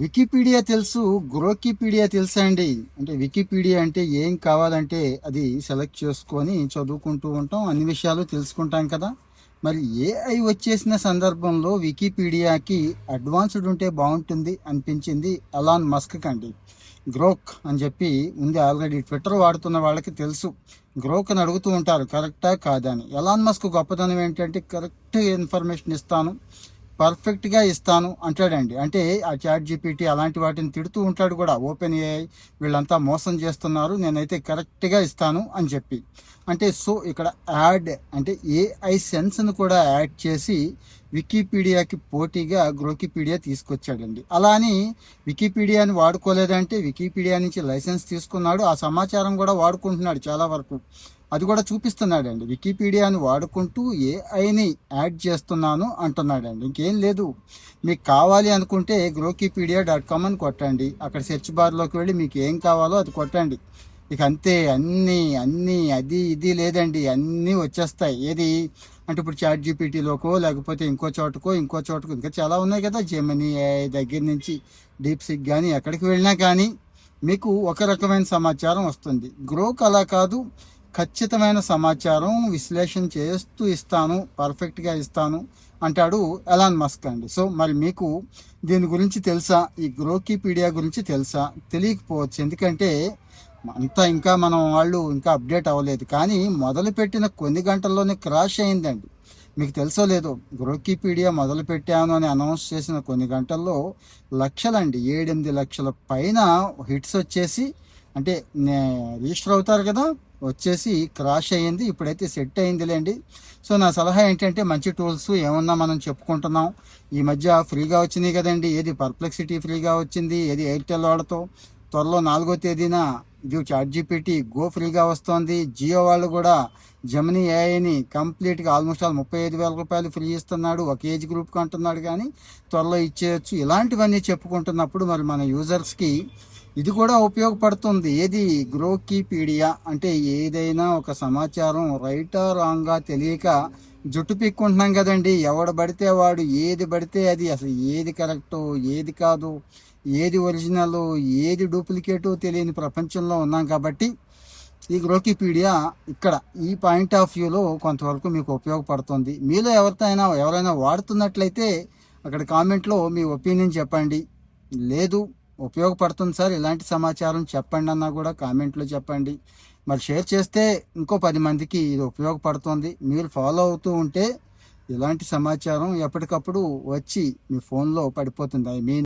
Wikipedia తెలుసు గ్రోకీపీడియా తెలుసా అండి అంటే వికీపీడియా అంటే ఏం కావాలంటే అది సెలెక్ట్ చేసుకొని చదువుకుంటూ ఉంటాం అన్ని విషయాలు తెలుసుకుంటాం కదా. మరి ఏఐ వచ్చేసిన సందర్భంలో వికీపీడియాకి అడ్వాన్స్డ్ ఉంటే బాగుంటుంది అనిపించింది అలాన్ మస్క్ అండి గ్రోక్ అని చెప్పి ఉంది ఆల్రెడీ ట్విట్టర్ వాడుతున్న వాళ్ళకి తెలుసు. గ్రోక్ అని అడుగుతూ ఉంటారు కరెక్టా కాదని ఎలాన్ మస్క్ గొప్పతనం ఏంటంటే కరెక్ట్ ఇన్ఫర్మేషన్ ఇస్తాను. పర్ఫెక్ట్గా ఇస్తాను అంటాడండి. అంటే ఆ చాట్ జీపీటీ అలాంటి వాటిని తిడుతూ ఉంటాడు కూడా. ఓపెన్ ఏఐ వీళ్ళంతా మోసం చేస్తున్నారు. నేనైతే కరెక్ట్గా ఇస్తాను అని చెప్పి. అంటే సో ఇక్కడ యాడ్ అంటే ఏఐ సెన్స్ను కూడా యాడ్ చేసి వికీపీడియాకి పోటీగా గ్రోకిపీడియా తీసుకొచ్చాడండి. అలా అని వికీపీడియాని వాడుకోలేదంటే వికీపీడియా నుంచి లైసెన్స్ తీసుకున్నాడు. ఆ సమాచారం కూడా వాడుకుంటున్నాడు చాలా వరకు. అది కూడా చూపిస్తున్నాడండి. వికీపీడియాని వాడుకుంటూ ఏఐని యాడ్ చేస్తున్నాను అంటున్నాడండి. ఇంకేం లేదు. మీకు కావాలి అనుకుంటే గ్రోకీపీడియా డాట్ కామ్ అని కొట్టండి. అక్కడ సెర్చ్ బార్లోకి వెళ్ళి మీకు ఏం కావాలో అది కొట్టండి. ఇక అంతే. అన్నీ అన్నీ అది ఇది లేదండి. అన్నీ వచ్చేస్తాయి. ఏది? అంటే ఇప్పుడు చాట్ జీపీటీలోకో లేకపోతే ఇంకో చోటకో ఇంకో చోటకో ఇంకా చాలా ఉన్నాయి కదా జెమిని దగ్గర నుంచి డీప్ సిక్ కానీ ఎక్కడికి వెళ్ళినా కానీ మీకు ఒక రకమైన సమాచారం వస్తుంది. గ్రోక్ అలా కాదు ఖచ్చితమైన సమాచారం విశ్లేషణ చేస్తూ ఇస్తాను పర్ఫెక్ట్గా ఇస్తాను అంటాడు ఎలాన్ మస్క్ అండి. సో మరి మీకు దీని గురించి తెలుసా? ఈ గ్రోకీపీడియా గురించి తెలుసా? తెలియకపోవచ్చు. ఎందుకంటే అంతా ఇంకా మనం వాళ్ళు ఇంకా అప్డేట్ అవ్వలేదు. కానీ మొదలుపెట్టిన కొన్ని గంటల్లోనే క్రాష్ అయిందండి. మీకు తెలుసో లేదో గ్రోకీపీడియా మొదలు పెట్టాను అని అనౌన్స్ చేసిన కొన్ని గంటల్లో లక్షలండి ఏడెనిమిది లక్షల పైన హిట్స్ వచ్చేసి అంటే రిజిస్టర్ అవుతారు కదా వచ్చేసి క్రాష్ అయ్యింది ఇప్పుడైతే సెట్ అయిందిలేండి. సో నా సలహా ఏంటంటే మంచి టూల్స్ ఏమన్నా మనం చెప్పుకుంటున్నాం. ఈ మధ్య ఫ్రీగా వచ్చినాయి కదండి. ఏది పర్ప్లెక్సిటీ ఫ్రీగా వచ్చింది ఏది ఎయిర్టెల్ వాడతాం త్వరలో నాలుగో తేదీన చాట్ జీపీటీ గో ఫ్రీగా వస్తోంది. జియో వాళ్ళు కూడా జమినీ ఏఐని కంప్లీట్గా ఆల్మోస్ట్ ఆల్ ముప్పై ఐదు వేల రూపాయలు ఫ్రీ ఇస్తున్నాడు. ఒక ఏజ్ గ్రూప్కి అంటున్నాడు కానీ త్వరలో ఇచ్చేయచ్చు. ఇలాంటివన్నీ చెప్పుకుంటున్నప్పుడు మరి మన యూజర్స్కి ఇది కూడా ఉపయోగపడుతుంది. ఏది? గ్రోకీపీడియా అంటే ఏదైనా ఒక సమాచారం రైటా రాంగా తెలియక జుట్టు పిక్కుంటున్నాం కదండి. ఎవడు పడితే వాడు ఏది పడితే అది. అసలు ఏది కరెక్టో ఏది కాదు ఏది ఒరిజినల్ ఏది డూప్లికేటు తెలియని ప్రపంచంలో ఉన్నాం కాబట్టి ఈ గ్రోకిపీడియా ఇక్కడ ఈ పాయింట్ ఆఫ్ వ్యూలో కొంతవరకు మీకు ఉపయోగపడుతుంది. మీలో ఎవరితోనైనా ఎవరైనా వాడుతున్నట్లయితే అక్కడ కామెంట్లో మీ ఒపీనియన్ చెప్పండి. లేదు ఉపయోగపడుతుంది సార్ ఇలాంటి సమాచారం చెప్పండి అన్నా కూడా కామెంట్లో చెప్పండి. మరి షేర్ చేస్తే ఇంకో పది మందికి ఇది ఉపయోగపడుతుంది. మీరు ఫాలో అవుతూ ఉంటే ఇలాంటి సమాచారం ఎప్పటికప్పుడు వచ్చి మీ ఫోన్లో పడిపోతుంది. I mean